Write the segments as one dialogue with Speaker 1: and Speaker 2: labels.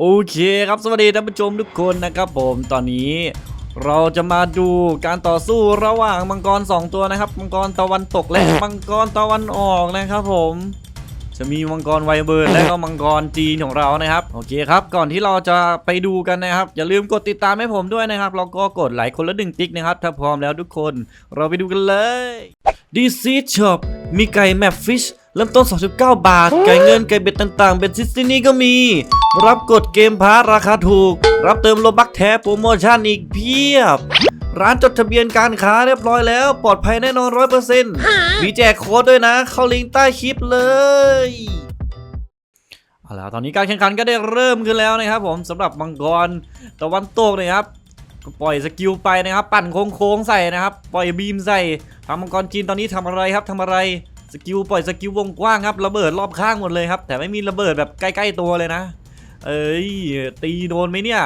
Speaker 1: โอเคครับสวัสดีท่านผู้ชมทุกคนนะครับผมตอนนี้เราจะมาดูการต่อสู้ระหว่างมังกร 2 ตัวนะครับ มังกรตะวันตกและมังกรตะวันออกนะครับผม จะมีมังกรไวเบิร์นและก็มังกรจีนของเรานะครับ โอเคครับ ก่อนที่เราจะไปดูกันนะครับ อย่าลืมกดติดตามให้ผมด้วยนะครับแล้วก็กดไลค์คนละหนึ่งติ๊กนะครับ ถ้าพร้อมแล้วทุกคน เราไปดูกันเลย d c Shop มีไก่แมปฟิช เริ่มต้น39บาทไก่เงินไก่เบ็ดต่างๆ เบ็ดซิสที่นี่ก็มี รับกดเกมพาร์ทราคาถูก รับเติมโลบักแท้โปรโมชั่นอีกเพียบ ร้านจดทะเบียนการค้าเรียบร้อยแล้ว ปลอดภัยแน่นอน100%มีแจกโค้ดด้วยนะ เข้าลิงก์ใต้คลิปเลยเอาล่ะตอนนี้การแข่งขันก็ได้เริ่มขึ้นแล้วนะครับผมสำหรับมังกรตะวันตกนะครับก็ปล่อยสกิลไปนะครับ ปั่นโค้งๆใส่นะครับ ปล่อยบีมใส่ทางมังกรจีนตอนนี้ทำอะไรครับทำอะไรส กิลปล่อยสกิลวงกว้างครับระเบิดรอบข้างหมดเลยครับ แต่ไม่มีระเบิดแบบใกล้ ๆตัวเลยนะ เอ้ยตีโดนไหมเนี่ย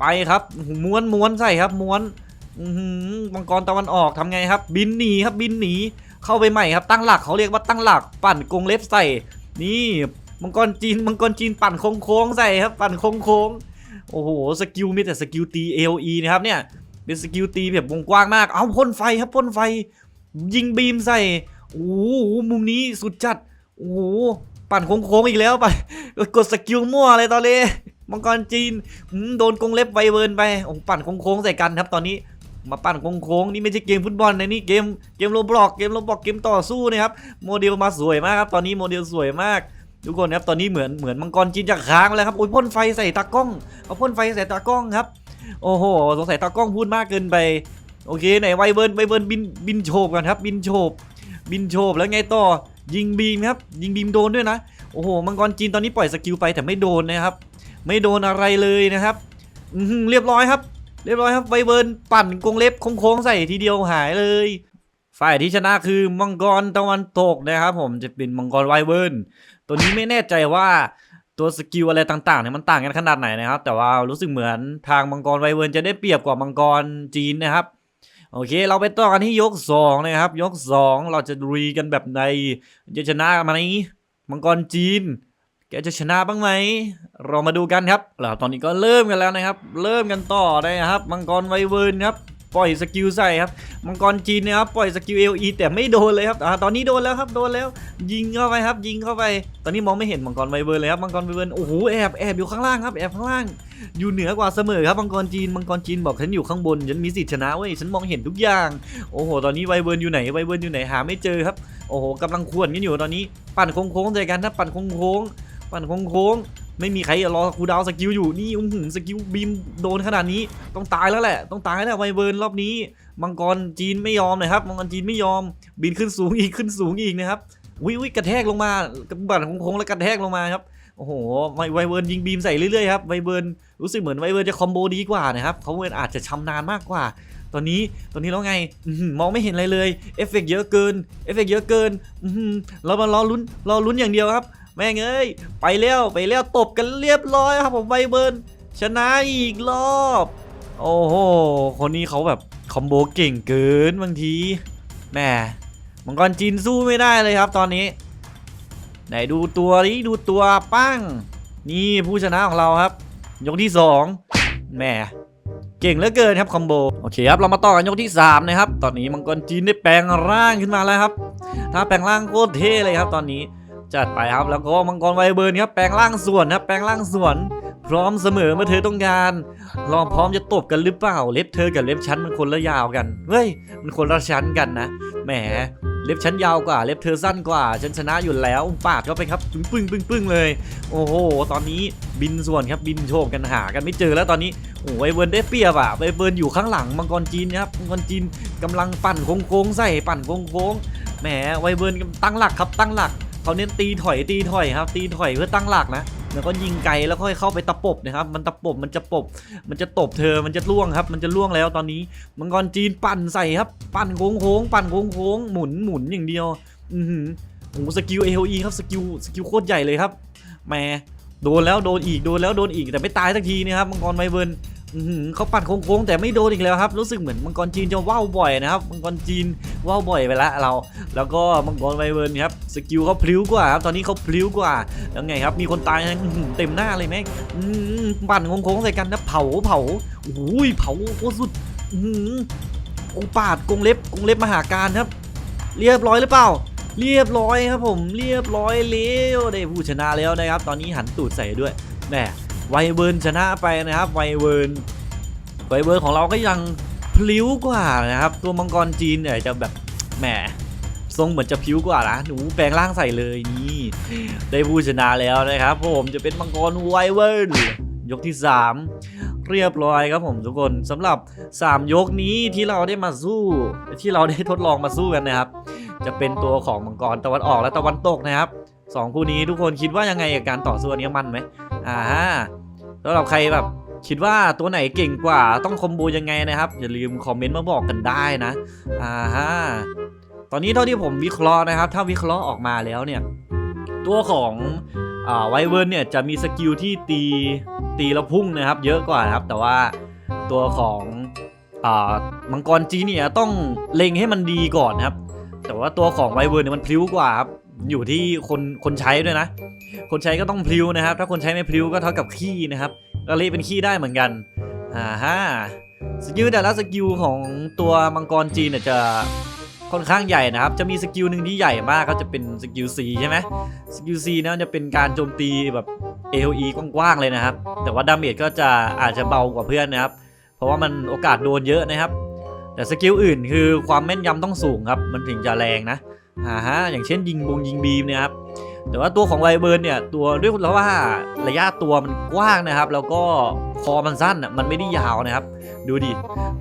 Speaker 1: ไปครับม้วนม้วนใส่ครับม้วนมังกรตะวันออกทำไงครับ บินหนีครับบินหนีเข้าไปใหม่ครับตั้งหลักเขาเรียกว่าตั้งหลัก ปั่นกรงเล็บใส่ นี่มังกรจีนมังกรจีนปั่นโค้งๆใส่ครับ ปั่นโค้งๆโอ้โหสกิลมีแต่สกิลตี AOE นะครับเนี่ยเป็นสกิลตีแบบวงกว้างมาก เอาพ่นไฟครับพ่นไฟ ยิงบีมใส่ โอ้โหมุมนี้สุดจัดโอ้โหปั่นโค้งๆอีกแล้วไปกดสกิลมั่วเลยตอนนี้มังกรจีนโดนกงเล็บไวเบิร์นไปโอ้ปั่นโค้งๆใส่กันครับตอนนี้มาปั่นโค้งๆนี่ไม่ใช่เกมฟุตบอลนะนี่เกมเกมโรบล็อกเกมโรบล็อกเกมต่อสู้นะครับโมเดลมาสวยมากครับตอนนี้โมเดลสวยมาก ทุกคนครับตอนนี้เหมือนเหมือนมังกรจีนจะค้างแล้วครับโอ้ยพ่นไฟใส่ตากล้องเอาพ่นไฟใส่ตากล้องครับ โอ้โหสงสัยตากล้องพูดมากเกินไป โอเคไหนไวเบิร์นไวเบิร์นบินบินโฉบกันครับ บินโฉบ บินโฉบแล้วไงต่อยิงบีมครับ ยิงบีมโดนด้วยนะ โอ้โห มังกรจีนตอนนี้ปล่อยสกิลไปแต่ไม่โดนนะครับ ไม่โดนอะไรเลยนะครับอืเรียบร้อยครับ เรียบร้อยครับไวเบิร์นปั่นกรงเล็บโค้งๆใส่ทีเดียวหายเลย ฝ่ายที่ชนะคือมังกรตะวันตกนะครับ ผมจะเป็นมังกรไวเบิร์นตัวนี้ไม่แน่ใจว่าตัวสกิลอะไรต่างๆเนี่ยมันต่างกันขนาดไหนนะครับ แต่ว่ารู้สึกเหมือนทางมังกรไวเวิร์นจะได้เปรียบกว่ามังกรจีนนะครับ โอเค เราไปต่อกันที่ยก2นะครับยก 2 เราจะรีกันแบบในจะชนะไหมมังกรจีน แกจะชนะบ้างไหมเรามาดูกันครับแล้วตอนนี้ก็เริ่มกันแล้วนะครับ เริ่มกันต่อได้ครับ มังกรไวเวิร์นครับ ปล่อยสกิลใส่ครับมังกรจีนนะครับปล่อยสกิลเอลีแต่ไม่โดนเลยครับอ่าตอนนี้โดนแล้วครับโดนแล้ว ยิงเข้าไปครับ ยิงเข้าไป ตอนนี้มองไม่เห็นมังกรไวเบิร์นเลยครับมังกรไวเบิร์นโอ้โหแอบแอบอยู่ข้างล่างครับแอบข้างล่าง อยู่เหนือกว่าเสมอครับมังกรจีนมังกรจีนบอกฉันอยู่ข้างบนฉันมีสิทธิชนะเว้ยฉันมองเห็นทุกอย่างโอ้โหตอนนี้ไวเบิร์นอยู่ไหนไวเบิร์นอยู่ไหนหาไม่เจอครับโอ้โหกำลังขวนกันอยู่ตอนนี้ ปั่นโค้งๆใส่กันนะปั่นโค้งๆปั่นโค้งๆ ไม่มีใครรอคูดาวสกิลอยู่นี่อุ้งหือสกิลบีมโดนขนาดนี้ต้องตายแล้วแหละ ต้องตายแล้วไวเบิร์นรอบนี้มังกรจีนไม่ยอมนะครับมังกรจีนไม่ยอม บินขึ้นสูงอีกขึ้นสูงอีกนะครับวิวิกระแทกลงมาบัตรโค้งแล้วกระแทกลงมาครับโอ้โหไวไวเบิร์นยิงบีมใส่เรื่อยๆครับไวเบิร์นรู้สึกเหมือนไวเบิร์นจะคอมโบดีกว่านะครับเขาเบิร์นอาจจะชำนาญมากกว่า ตอนนี้ตอนนี้แล้วไงมองไม่เห็นอะไรเลยเอฟเฟกต์เยอะเกินเอฟเฟกต์เยอะเกินเรามารอลุ้นรอลุ้นอย่างเดียวครับ แม่งเอ้ยไปแล้วไปแล้วตบกันเรียบร้อยครับผมไวเบิร์นชนะอีกรอบ โอ้โหคนนี้เขาแบบคอมโบเก่งเกินบางทีแหมมังกรจีนสู้ไม่ได้เลยครับ ตอนนี้ ไหนดูตัวนี้ดูตัวปั้ง นี่ผู้ชนะของเราครับ ยกที่2แหมเก่งเหลือเกินครับคอมโบโอเคครับเรามาต่อกันยกที่ 3 นะครับ ตอนนี้มังกรจีนได้แปลงร่างขึ้นมาแล้วครับ ถ้าแปลงร่างโคตรเท่เลยครับตอนนี้ จัดไปครับแล้วก็มังกรไวเบิร์นครับแปลงร่างส่วนครับแปลงร่างส่วน พร้อมเสมอเมื่อเธอต้องการลองพร้อมจะตบกันหรือเปล่า เล็บเธอกับเล็บฉันมันคนละยาวกันเฮ้ยมันคนละชั้นกันนะแหมเล็บฉันยาวกว่า เล็บเธอสั้นกว่าฉันชนะอยู่แล้วปาดเข้าไปครับปึ้งปึ้งปึ้งปึ้งเลย โอ้โห ตอนนี้บินส่วนครับบินโฉบกันหากันไม่เจอแล้วตอนนี้โอ้ยเวิร์นได้เปรียบอะไวเวิร์นอยู่ข้างหลังมังกรจีนครับมังกรจีนกำลังปั่นโค้งๆใส่ปั่นโค้งๆแหมไวเวิร์นตั้งหลักครับตั้งหลัก เขาเน้นตีถอยตีถอยครับ ตีถอยเพื่อตั้งหลักนะแล้วก็ยิงไกลแล้วค่อยเข้าไปตะปบนะครับ มันตะปบมันจะปบ มันจะตบเธอมันจะล่วงครับ มันจะล่วงแล้วตอนนี้มังกรจีนปั่นใส่ครับ ปั่นโค้งๆปั่นโค้งๆหมุนหมุนอย่างเดียว อือหือโอ้โหสกิล AOE ครับสกิลสกิลโคตรใหญ่เลยครับแหมโดนแล้วโดนอีกโดนแล้วโดนอีกแต่ไม่ตายสักทีนะครับมังกรไวเบิร์น เขาปัดโค้งๆแต่ไม่โดนอีกแล้วครับ รู้สึกเหมือนมังกรจีนจะว่าวบ่อยนะครับมังกรจีนว่าวบ่อยไปละเรา แล้วก็มังกรไวเวิร์นครับสกิลเขาพลิ้วกว่าครับตอนนี้เขาพลิ้วกว่าแล้วไงครับ มีคนตายเต็มหน้าเลยแม่งอื้อหือปั่นโค้งๆใส่กันนะเผาเผาโอ้ยเผาโคตรสุดอื้อหือโอ้ปาดกงเล็บกงเล็บมหาการครับ เรียบร้อยหรือเปล่า เรียบร้อยครับผมเรียบร้อยแล้วได้ผู้ชนะแล้วนะครับ ตอนนี้หันตูดใส่ด้วยแหม ไวเวิร์นชนะไปนะครับไวเวิร์นไวเวิร์นของเราก็ยังพลิ้วกว่านะครับ ตัวมังกรจีนเนี่ยจะแบบแหมทรงเหมือนจะพลิ้วกว่านะหนูแปลงร่างใส่เลยนี่ ได้ผู้ชนะแล้วนะครับผมจะเป็นมังกรไวเวิร์นยกที่ 3 เรียบร้อยครับผมทุกคนสำหรับ 3 ยกนี้ที่เราได้มาสู้ ที่เราได้ทดลองมาสู้กันนะครับ จะเป็นตัวของมังกรตะวันออกและตะวันตกนะครับสองคู่นี้ทุกคนคิดว่ายังไงกับการต่อสู้อันนี้มันไหมอ่า สำหรับใครแบบคิดว่าตัวไหนเก่งกว่าต้องคอมโบยังไงนะครับ อย่าลืมคอมเมนต์มาบอกกันได้นะอ่าฮะตอนนี้เท่าที่ผมวิเคราะห์นะครับ ถ้าวิเคราะห์ออกมาแล้วเนี่ย ตัวของอ่าไวเวิร์นเนี่ยจะมีสกิลที่ตีตีแล้วพุ่งนะครับ เยอะกว่านะครับ แต่ว่าตัวของอมังกรจีนเนี่ยต้องเล็งให้มันดีก่อนนะครับ แต่ว่าตัวของไวเวิร์นเนี่ยมันพลิ้วกว่าครับอยู่ที่คนคนใช้ด้วยนะ คนใช้ก็ต้องพลิ้วนะครับ ถ้าคนใช้ไม่พลิ้วก็เท่ากับขี้นะครับก็เละเป็นขี้ได้เหมือนกันอ่าฮะสกิลแต่ละสกิลของตัวมังกรจีนเนี่ยจะค่อนข้างใหญ่นะครับ จะมีสกิลหนึ่งที่ใหญ่มากก็จะเป็นสกิล C ใช่ไหมสกิล C นี่ยมันจะเป็นการโจมตีแบบ AOE กว้างๆเลยนะครับ แต่ว่าดาเมจก็จะอาจจะเบากว่าเพื่อนนะครับ เพราะว่ามันโอกาสโดนเยอะนะครับ แต่สกิลอื่นคือความแม่นยำต้องสูงครับ มันถึงจะแรงนะอ่าฮะอย่างเช่นยิงบงยิงบีมเนี่ยครับ แต่ว่าตัวของไวเบิร์นเนี่ยตัวด้วยแล้วว่าระยะตัวมันกว้างนะครับ แล้วก็คอมันสั้นอะมันไม่ได้ยาวนะครับ ดูดิ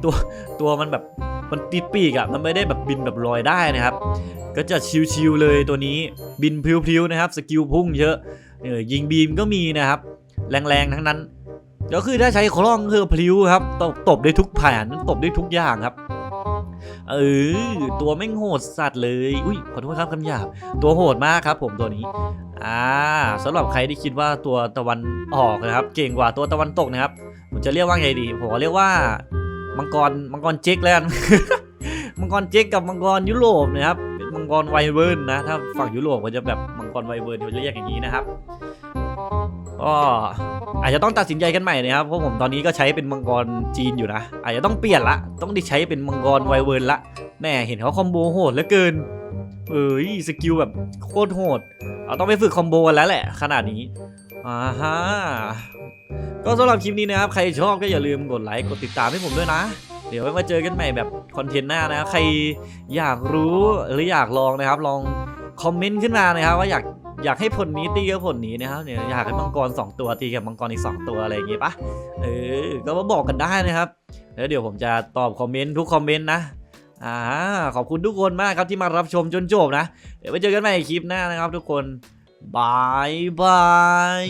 Speaker 1: ตัวตัวมันแบบมันติดปีกอะมันไม่ได้แบบบินแบบลอยได้นะครับ ก็จะชิวๆเลยตัวนี้บินพลิ้วๆนะครับสกิลพุ่งเยอะเออยิงบีมก็มีนะครับ แรงๆทั้งนั้นก็คือถ้าใช้คล่องคือพลิ้วครับตบตบได้ทุกแผนตบได้ทุกอย่างครับ เออตัวไม่งโหดสัตว์เลย อุ้ยขอโทษครับคำหยาบ ตัวโหดมากครับ ผมตัวนี้ อ่าสำหรับใครที่คิดว่าตัวตะวันออกนะครับ เก่งกว่าตัวตะวันตกนะครับ ผมจะเรียกว่าไงดี ผมเรียกว่า มังกร มังกรเจ๊กแล้วกันมังกรเจ๊กกับมังกรยุโรปนะครับมังกรไวเวิร์นนะ ถ้าฝั่งยุโรปก็จะแบบมังกรไวเวิร์นเขาจะเรียกอย่างนี้นะครับก็ อาจจะต้องตัดสินใจกันใหม่นะครับเพราะผมตอนนี้ก็ใช้เป็นมังกรจีนอยู่นะ อาจจะต้องเปลี่ยนละ ต้องได้ใช้เป็นมังกรไวเวิร์นละแม่เห็นเขาคอมโบโหดเหลือเกิน เอ้ยสกิลแบบโคตรโหด เอาต้องไปฝึกคอมโบกันแล้วแหละ ขนาดนี้อ่าฮะก็สำหรับคลิปนี้นะครับ ใครชอบก็อย่าลืมกดไลค์กดติดตามให้ผมด้วยนะ เดี๋ยวไว้มาเจอกันใหม่แบบคอนเทนต์หน้านะ ใครอยากรู้หรืออยากลองนะครับ ลองคอมเมนต์ขึ้นมานะครับว่าอยาก อยากให้ผลนี้ตีกับผลนี้นะครับเนี่ยอยากให้มังกร 2 ตัวตีกับมังกรอีก 2 ตัวอะไรอย่างงี้ปะเออก็มาบอกกันได้นะครับแล้วเดี๋ยวผมจะตอบคอมเมนต์ทุกคอมเมนต์นะอ่าขอบคุณทุกคนมากครับที่มารับชมจนจบนะ เดี๋ยวไปเจอกันใหม่คลิปหน้านะครับทุกคนบายบาย